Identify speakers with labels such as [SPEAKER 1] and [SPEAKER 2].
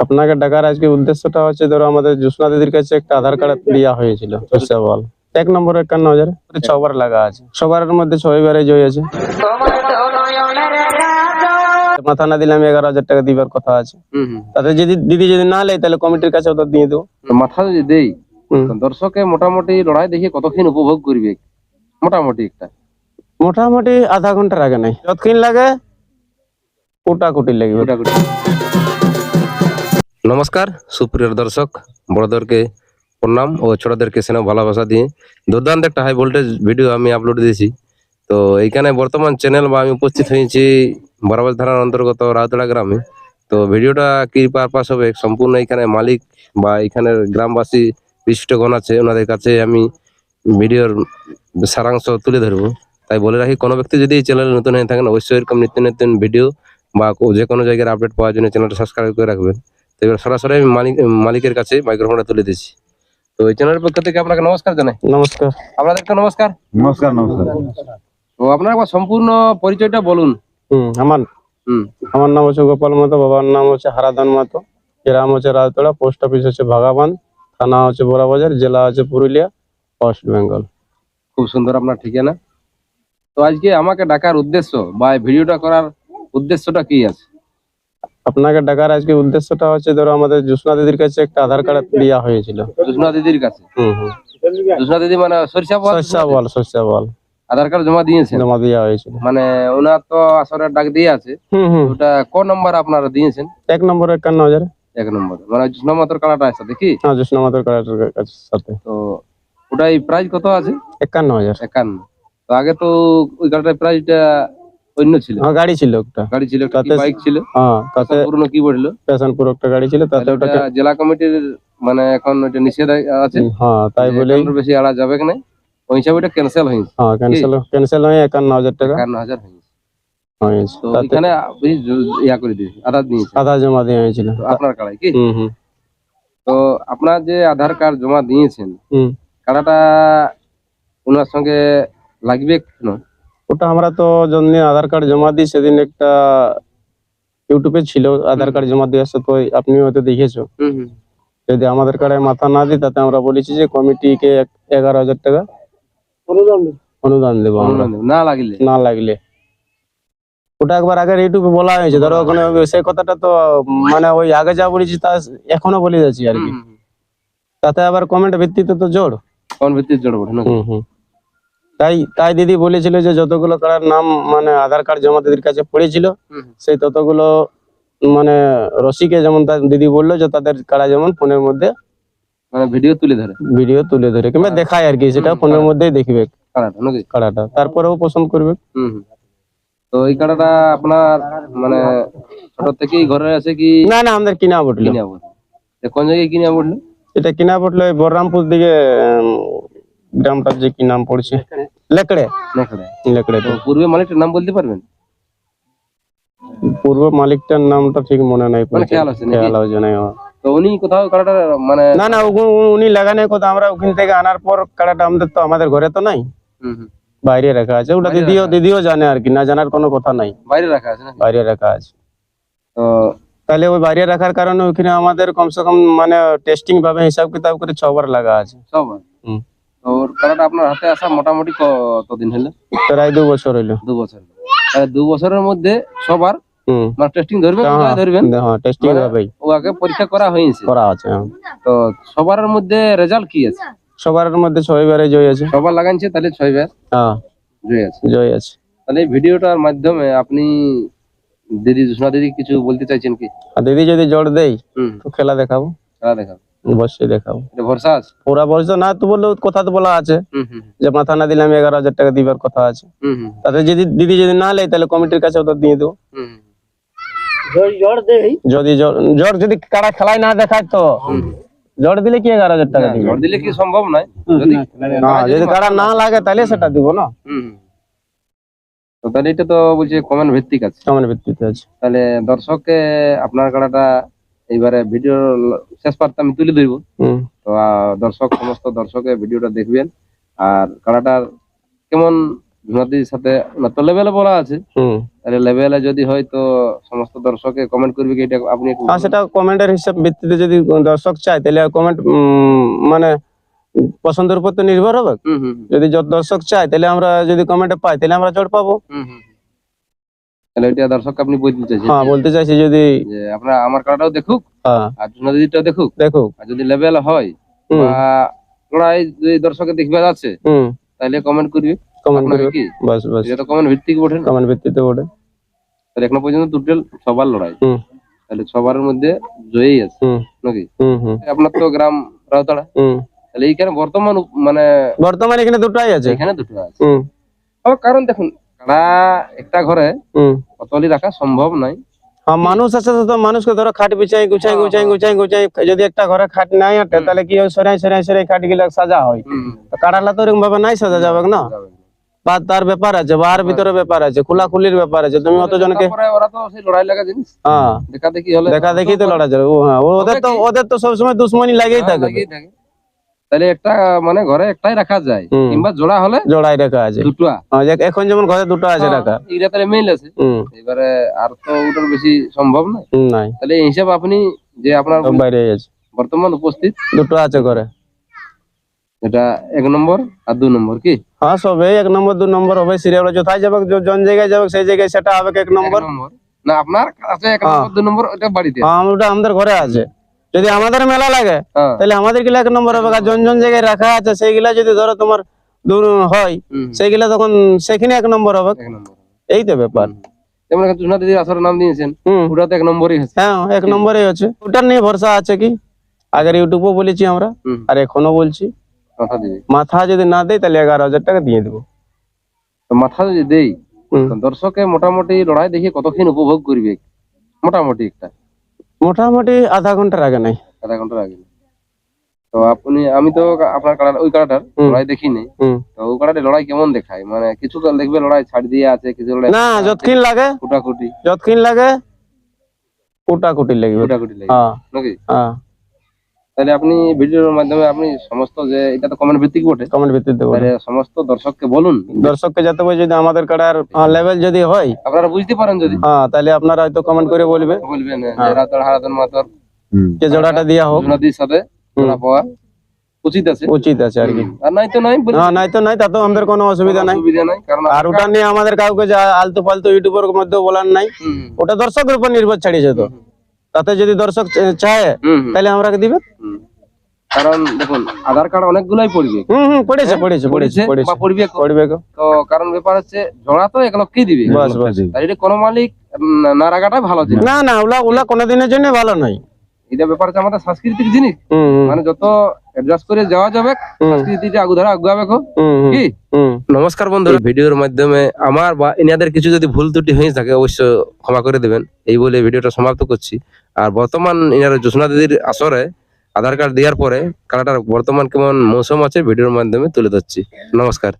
[SPEAKER 1] আপনাকে ডাকার আজকে উদ্দেশ্যটা হচ্ছে ধরো আমাদের জ্যোৎস্না দিদির কাছে একটা আধার কার্ড দেওয়া হয়েছিল এক নম্বর একান্ন হাজার ছবার লাগা আছে। সবার মধ্যে ছয়বারে জয় আছে। মাথা না দিলে আমি এগারো হাজার টাকা দিবার কথা আছে। তাতে যদি দিদি যদি না লেয় তাহলে কমিটির কাছে ওটা দিয়ে দেবো।
[SPEAKER 2] মাথা যদি দেই। দর্শকে মোটামুটি লড়াই দেখে কতক্ষণ উপভোগ করবে? মোটামুটি একটা।
[SPEAKER 1] মোটামুটি আধা ঘণ্টার আগে নাই। যতক্ষণ লাগে কোটা কোটি লাগবে
[SPEAKER 2] মোটামুটি নমস্কার, সুপ্রিয় দর্শক, বড়দেরকে প্রণাম ও ছোটদেরকে স্নেহ, ভালোবাসা দিয়ে দুর্দান্ত একটা হাই ভোল্টেজ ভিডিও আমি আপলোড দিয়েছি। তো এইখানে বর্তমান চ্যানেল বা আমি উপস্থিত হয়েছি বরাবাজ থানার অন্তর্গত রাউতলা গ্রামে। তো ভিডিওটা কি পারপাস হবে, সম্পূর্ণ এখানে মালিক বা এখানের গ্রামবাসী বিশিষ্টগণ আছে, ওনাদের কাছে আমি ভিডিওর সারাংশ তুলে ধরবো। তাই বলে রাখি, কোনো ব্যক্তি যদি চ্যানেলে নতুন হয়ে থাকেন, অবশ্যই এরকম নিত্য নতুন ভিডিও বা যে কোনো জায়গার আপডেট পাওয়ার জন্য চ্যানেলটা সাবস্ক্রাইব করে রাখবেন। তো এবার সরাসরি আমি মালিক মালিকের কাছে মাইক্রোফোনটা তুলে দিচ্ছি। তো এই চ্যানেলের পক্ষ থেকে আপনাকে নমস্কার জানাই।
[SPEAKER 1] নমস্কার।
[SPEAKER 2] আপনাদেরকে নমস্কার।
[SPEAKER 3] নমস্কার নমস্কার।
[SPEAKER 2] তো আপনার একবার সম্পূর্ণ পরিচয়টা বলুন।
[SPEAKER 1] হুম আমার।
[SPEAKER 2] হুম।
[SPEAKER 1] আমার নাম হচ্ছে গোপাল মাতো বাবার নাম হচ্ছে হারাধন মাতো। গ্রাম হচ্ছে রাজতলা পোস্ট অফিস হচ্ছে ভাগাবান থানা হচ্ছে বোরাবাজার জেলা হচ্ছে পুরুলিয়া ওয়েস্ট বেঙ্গল।
[SPEAKER 2] খুব সুন্দর আপনার ঠিকানা। তো আজকে আমাকে ডাকার উদ্দেশ্য বা এই ভিডিওটা করার উদ্দেশ্যটা কি আছে?
[SPEAKER 1] আপনাকে ডাকার আজকে উদ্দেশ্যটা হচ্ছে ধরো আমাদের জ্যোৎস্না দিদির কাছে একটা আধার কার্ড দেওয়া হয়েছিল।
[SPEAKER 2] জুসনা দিদির কাছে?
[SPEAKER 1] হুম হুম।
[SPEAKER 2] জুসনা দিদি মানে সরিষা বল?
[SPEAKER 1] শস্যা বল শস্যা বল।
[SPEAKER 2] আধার কার্ড জমা দিয়েছেন?
[SPEAKER 1] জমা দেওয়া হয়েছিল।
[SPEAKER 2] মানে ওনার তো আসরের ডাক দিয়ে আছে।
[SPEAKER 1] হুম হুম।
[SPEAKER 2] ওটা কোন নম্বর আপনারা দিয়েছেন?
[SPEAKER 1] এক নম্বর একান্ন হাজার।
[SPEAKER 2] এক নম্বর। মানে জুসনা মাত্র কালাটা আছে দেখি
[SPEAKER 1] হ্যাঁ জ্যোৎস্না মাতোর কার্ডের কাছে সাথে।
[SPEAKER 2] তো ওটাই প্রাইস কত আছে?
[SPEAKER 1] একান্ন হাজার।
[SPEAKER 2] একান্ন। তো আগে তো ওই গাড়িটার প্রাইসটা অন্য ছিল?
[SPEAKER 1] হ্যাঁ গাড়ি ছিল একটা।
[SPEAKER 2] গাড়ি ছিল একটা বাইক ছিল?
[SPEAKER 1] হ্যাঁ তাতে
[SPEAKER 2] পুরনো কি বলল
[SPEAKER 1] প্যাশন পুরো একটা গাড়ি ছিল তাতে ওটা
[SPEAKER 2] জেলা কমিটির মানে এখন নিষেধ আছে?
[SPEAKER 1] হ্যাঁ তাই বলে
[SPEAKER 2] বেশি আড়া যাবে না ওই হিসাবে ক্যান্সেল হয়েছে।
[SPEAKER 1] হ্যাঁ ক্যান্সেল ক্যান্সেল হয়ে টাকা।
[SPEAKER 2] একান্ন হাজার হয়েছে। এখানে ইয়া করে দিয়েছে আধার দিয়েছে।
[SPEAKER 1] আধা জমা দেওয়া হয়েছিল।
[SPEAKER 2] আপনার কাড়াই কি? তো আপনার যে আধার কার্ড জমা দিয়েছেন কাড়াটা ওনার সঙ্গে লাগবে কেন
[SPEAKER 1] ওটা আমরা তো যখন আধার কার্ড জমা দিই সেদিন একটা ইউটিউবে ছিল আধার কার্ড জমা দেওয়ার সাথে ওই আপনি হয়তো দেখেছ।
[SPEAKER 2] হুম হুম।
[SPEAKER 1] যদি আমাদের কার্ডে মাথা না দিই তাতে আমরা বলেছি যে কমিটিকে এগারো হাজার টাকা অনুদান দেবো। আমরা।
[SPEAKER 2] না লাগলে।
[SPEAKER 1] না লাগলে। ওটা একবার আগে ইউটিউবে বলা হয়েছে ধরো ওখানে সেই কথাটা তো মানে ওই আগে যা বলেছি তা এখনও বলে যাচ্ছি আর কি। তাতে আবার কমেন্ট ভিত্তিতে তো জোর।
[SPEAKER 2] কোন ভিত্তিতে না
[SPEAKER 1] হুম হুম। তাই তাই দিদি বলেছিল যে যতগুলো কার্ডের নাম মানে আধার কার্ড জমা দিদির কাছে পড়েছিল। সেই ততগুলো মানে রসিকে যেমন দিদি বলল যে তাদের কারা যেমন ফোনের মধ্যে
[SPEAKER 2] মানে ভিডিও তুলে ধরে।
[SPEAKER 1] ভিডিও তুলে ধরে কিংবা দেখায় আর কি সেটা ফোনের। মধ্যেই দেখবে।
[SPEAKER 2] কাড়াটা
[SPEAKER 1] কারাটা তারপরেও পছন্দ করবে।
[SPEAKER 2] তো এই কাড়াটা আপনার মানে ছোট থেকেই ঘরে আছে কি?
[SPEAKER 1] না না আমাদের কিনা পড়ল
[SPEAKER 2] কোন জায়গায় কিনে বলল
[SPEAKER 1] এটা কিনা পড়ল বলরামপুর দিকে গ্রামটার যে কি নাম পড়ছে? লেকড়ে। লেকড়ে।
[SPEAKER 2] তো। পূর্বে মালিকটার নাম বলতে পারবেন?
[SPEAKER 1] পূর্ব মালিকটার নামটা ঠিক মনে নাই
[SPEAKER 2] মানে
[SPEAKER 1] পড়ছে
[SPEAKER 2] খেয়াল আছে
[SPEAKER 1] খেয়াল হচ্ছে না
[SPEAKER 2] তো উনি কোথাও কাড়াটা মানে
[SPEAKER 1] না না উনি- উনি লাগানোর কথা আমরা ওখান থেকে আনার পর কাড়াটা আমাদের তো আমাদের ঘরে তো নাই। বাইরে রাখা আছে ওটা দিদিও দিদিও জানে আর কি না জানার কোনো কথা নাই।
[SPEAKER 2] বাইরে রাখা আছে
[SPEAKER 1] বাইরে রাখা আছে।
[SPEAKER 2] তো
[SPEAKER 1] তাহলে ওই বাইরে রাখার কারণে ওখানে আমাদের কমসে কম মানে টেস্টিং ভাবে হিসাব কিতাব করে ছবার লাগা আছে। হুম।
[SPEAKER 2] ওর কাড়াটা আপনার হাতে আসা মোটামুটি কতদিন হলো?
[SPEAKER 1] প্রায় দু বছর হইল
[SPEAKER 2] দু বছর। দু বছরের মধ্যে সবার মানে টেস্টিং ধরবেন
[SPEAKER 1] হ্যাঁ,
[SPEAKER 2] ধরবেন?
[SPEAKER 1] হ্যাঁ টেস্টিং
[SPEAKER 2] মানে-
[SPEAKER 1] ভাবেই
[SPEAKER 2] পরীক্ষা করা হয়েছে।
[SPEAKER 1] করা আছে হ্যাঁ।
[SPEAKER 2] তো সবার মধ্যে রেজাল্ট কি আছে?
[SPEAKER 1] সবার মধ্যে ছয়বারে জয় আছে।
[SPEAKER 2] সবার লাগাইছে তাহলে
[SPEAKER 1] হ্যাঁ।
[SPEAKER 2] জয় আছে।
[SPEAKER 1] জয় আছে।
[SPEAKER 2] তাহলে ভিডিওটার মাধ্যমে আপনি দিদি জোসনা দিদি কিছু বলতে চাইছেন কি?
[SPEAKER 1] দিদি যদি জোর দেই তো খেলা দেখাবো।
[SPEAKER 2] খেলা দেখাও
[SPEAKER 1] অবশ্যই দেখাবো।
[SPEAKER 2] এটা ভরসা আছে?
[SPEAKER 1] পুরা বলছো না তো বলল কথা তো বলা আছে।
[SPEAKER 2] হুম হুম
[SPEAKER 1] যে মাথা না দিলে আমি এগারো হাজার টাকা দিবার কথা আছে। তাতে যদি দিদি যদি না লেয় তাহলে কমিটির কাছে ওটা দিয়ে দেবো। যদি কারা খেলায় না দেখায় তো। দিলে কি এগারো হাজার টাকা
[SPEAKER 2] না, দিলে কি সম্ভব নয়। যদি
[SPEAKER 1] কারা না লাগে তাহলে সেটা দিব না।
[SPEAKER 2] তো তাহলে এটা তো বলছে কমেন্ট ভিত্তিক আছে।
[SPEAKER 1] কেমন ভিত্তিতে আছে।
[SPEAKER 2] তাহলে দর্শককে আপনার কাড়াটা এইবারে ভিডিও শেষ পার্টটা আমি তুলে ধরবো। তো দর্শক সমস্ত দর্শকে ভিডিওটা দেখবেন। আর কাড়াটার কেমন নদীর সাথে না তো লেভেলে বলা আছে।
[SPEAKER 1] হুম।
[SPEAKER 2] তাহলে লেভেলে যদি হয় তো সমস্ত দর্শকে কমেন্ট করবে কি এটা আপনি
[SPEAKER 1] আর সেটা কমেন্টের হিসাব ভিত্তিতে যদি দর্শক চায় তাহলে কমেন্ট মানে পছন্দের উপর তো নির্ভর হবে। যদি দর্শক চায় তাহলে আমরা যদি কমেন্টে পাই তাহলে আমরা জোর পাবো।
[SPEAKER 2] তাহলে এটা দর্শককে আপনি বলতে চাইছেন?
[SPEAKER 1] হ্যাঁ বলতে চাইছি যদি
[SPEAKER 2] যে আপনারা আমার দেখুক
[SPEAKER 1] হ্যাঁ।
[SPEAKER 2] আর দেখুক
[SPEAKER 1] দেখো
[SPEAKER 2] আর যদি লেভেল হয় বা লড়াই যদি দর্শকে দেখবে তাহলে কমেন্ট করবে
[SPEAKER 1] কমেন্ট
[SPEAKER 2] আপনাকে
[SPEAKER 1] করবে
[SPEAKER 2] কি?
[SPEAKER 1] বাস বাস।
[SPEAKER 2] এটা তো কমেন্ট ভিত্তিক ওঠে
[SPEAKER 1] কমেন্ট ভিত্তিতে ওঠে
[SPEAKER 2] তাহলে এখনও পর্যন্ত টোটাল সবার লড়াই। তাহলে সবার মধ্যে জয়ী আছে নাকি? আপনার তো গ্রাম রাউতাড়া। তাহলে এইখানে বর্তমান মানে
[SPEAKER 1] বর্তমানে এখানে দুটাই আছে।
[SPEAKER 2] এখানে দুটো আছে। কারণ দেখুন কাড়া একটা ঘরে অতলি রাখা সম্ভব নাই।
[SPEAKER 1] হ্যাঁ মানুষ আছে তো মানুষকে ধরো খাট বিছাই গুছাই
[SPEAKER 2] হ্যাঁ,
[SPEAKER 1] গুছাই
[SPEAKER 2] হ্যাঁ।
[SPEAKER 1] গুছাই গুছাই যদি একটা ঘরে খাট নাই আটে তাহলে কি হয় সরাই সরাই সরাই খাট গিলা সাজা হয়। তো কাড়ালা তো এরকম ভাবে নাই সাজা যাবে না? বা তার ব্যাপার আছে বার ভিতরে ব্যাপার আছে খোলা খুলির ব্যাপার আছে। তুমি অত জনকে
[SPEAKER 2] ওরা তো সেই লড়াই লাগা জিনিস।
[SPEAKER 1] হ্যাঁ।
[SPEAKER 2] দেখা দেখি হলে
[SPEAKER 1] দেখা দেখি তো লড়া যাবে। ও হ্যাঁ ওদের তো ওদের তো সবসময় দুশ্মনী
[SPEAKER 2] হ্যাঁ, লাগেই থাকে। তাহলে একটা মানে ঘরে একটাই রাখা যায়। কিংবা জোড়া হলে
[SPEAKER 1] জোড়াই রাখা আছে।
[SPEAKER 2] দুটো
[SPEAKER 1] হ্যাঁ, এখন যেমন ঘরে দুটো আছে রাখা।
[SPEAKER 2] এইটা তাহলে মেইল আছে। এবারে আর তো ওটার বেশি সম্ভব না
[SPEAKER 1] নাই।
[SPEAKER 2] তাহলে এই হিসাব আপনি যে আপনার
[SPEAKER 1] বাইরে আছে
[SPEAKER 2] বর্তমান উপস্থিত।
[SPEAKER 1] দুটো আছে ঘরে।
[SPEAKER 2] এটা এক নম্বর আর দু নম্বর কি?
[SPEAKER 1] হ্যাঁ সবে এক নম্বর দু নম্বর হবে। সিরিয়াল কোথায় যাবে য- জন জায়গায় যাবে সেই জায়গায় সেটা হবে এক নম্বর।
[SPEAKER 2] না আপনার আছে এক
[SPEAKER 1] হ্যাঁ।
[SPEAKER 2] নম্বর দু নম্বর ওটা বাড়িতে
[SPEAKER 1] হ্যাঁ ওটা আমাদের ঘরে আছে। যদি আমাদের মেলা লাগে
[SPEAKER 2] হ্যাঁ।
[SPEAKER 1] তাহলে আমাদেরগুলা এক নম্বর হবে। জন জন জায়গায় রাখা আছে সেইগুলা যদি ধরো তোমার হয় সেইগুলা তখন সেখানে এক নম্বর হবে। এই তো ব্যাপার।
[SPEAKER 2] যেমন এখন জুনা দিদির নাম দিয়েছেন ওটা তো এক নম্বরই আছে
[SPEAKER 1] হ্যাঁ এক নম্বরে আছে ওটার নিয়ে ভরসা আছে কি? আগের ইউটিউবও বলেছি আমরা আর এখনও বলছি।
[SPEAKER 2] মাথা
[SPEAKER 1] যদি না দেয় তাহলে এগারো হাজার টাকা দিয়ে দেবো।
[SPEAKER 2] মাথা যদি দেই। দর্শকে মোটামুটি লড়াই দেখে কতক্ষণ উপভোগ করবে? মোটামুটি একটা।
[SPEAKER 1] মোটামুটি আধা ঘণ্টার আগে নাই।
[SPEAKER 2] আধা ঘণ্টার আগে তো আপনি আমি তো আপনার কাড়া ওই কাড়াটার লড়াই দেখিনি। তো ওই কাড়াটা লড়াই কেমন দেখায়? মানে কিছু কাল দেখবে লড়াই ছাড় দিয়ে আছে কিছু লড়াই
[SPEAKER 1] না যতক্ষণ লাগে
[SPEAKER 2] কুটাকুটি।
[SPEAKER 1] যতক্ষণ লাগে কুটাকুটি লাগবে।
[SPEAKER 2] কুটাকুটি লাগে
[SPEAKER 1] হ্যাঁ।
[SPEAKER 2] নাকি?
[SPEAKER 1] হ্যাঁ।
[SPEAKER 2] তাহলে আপনি ভিডিওর মাধ্যমে আপনি সমস্ত যে এটা তো কমেন্ট ভিত্তিক বটে।
[SPEAKER 1] কমেন্ট ভিত্তিতে
[SPEAKER 2] তাহলে সমস্ত দর্শককে বলুন।
[SPEAKER 1] দর্শককে যাতে বলে যদি আমাদের কাড়ার লেভেল যদি হয়
[SPEAKER 2] আপনারা বুঝতে পারেন যদি।
[SPEAKER 1] হ্যাঁ তাহলে আপনারা হয়তো কমেন্ট করে বলবে।
[SPEAKER 2] বলবেন যে
[SPEAKER 1] হ্যাঁ।
[SPEAKER 2] রাতর হারাতন মাতর
[SPEAKER 1] যে জোড়াটা দেওয়া হোক।
[SPEAKER 2] নদীর সাথে জোড়া পাওয়া। উচিত আছে।
[SPEAKER 1] উচিত আছে আর কি।
[SPEAKER 2] আর নাই তো নাই
[SPEAKER 1] হ্যাঁ নাই তো নাই তাতেও আমাদের কোনো অসুবিধা নাই।
[SPEAKER 2] অসুবিধা নাই কারণ
[SPEAKER 1] আর ওটা নিয়ে আমাদের কাউকে যা আলতু ফালতু ইউটিউবের মধ্যে বলার নাই। ওটা দর্শকের উপর নির্ভর ছাড়িয়েছে তো। তাতে যদি দর্শক চায় তাহলে আমরা দিবে।
[SPEAKER 2] কারণ দেখুন আধার কার্ড অনেকগুলাই পড়বে।
[SPEAKER 1] হুম হুম পড়েছে পড়েছে পড়েছে
[SPEAKER 2] পড়েছে? পড়বে
[SPEAKER 1] পড়বে
[SPEAKER 2] তো কারণ ব্যাপার হচ্ছে জোড়া তো এক লক্ষই দিবে।
[SPEAKER 1] বাস বাস।
[SPEAKER 2] তার এটা কোনো মালিক না রাখাটাই ভালো জিনিস
[SPEAKER 1] না না ওলা ওলা কোনোদিনের জন্য ভালো নয়।
[SPEAKER 2] এটা ব্যাপার হচ্ছে আমাদের সাংস্কৃতিক জিনিস। মানে যত অ্যাডজাস্ট করে যাওয়া যাবে সংস্কৃতিটা আগু ধরে আগুয়াবে কি। নমস্কার বন্ধু ভিডিওর মাধ্যমে আমার বা এনাদের কিছু যদি ভুল ত্রুটি হয়ে থাকে অবশ্যই ক্ষমা করে দেবেন। এই বলে ভিডিওটা সমাপ্ত করছি। আর বর্তমান এনারা জোসনা দিদির আসরে আধার কার্ড দেওয়ার পরে কারাটার বর্তমান কেমন মৌসুম আছে ভিডিওর মাধ্যমে তুলে ধরছি। নমস্কার।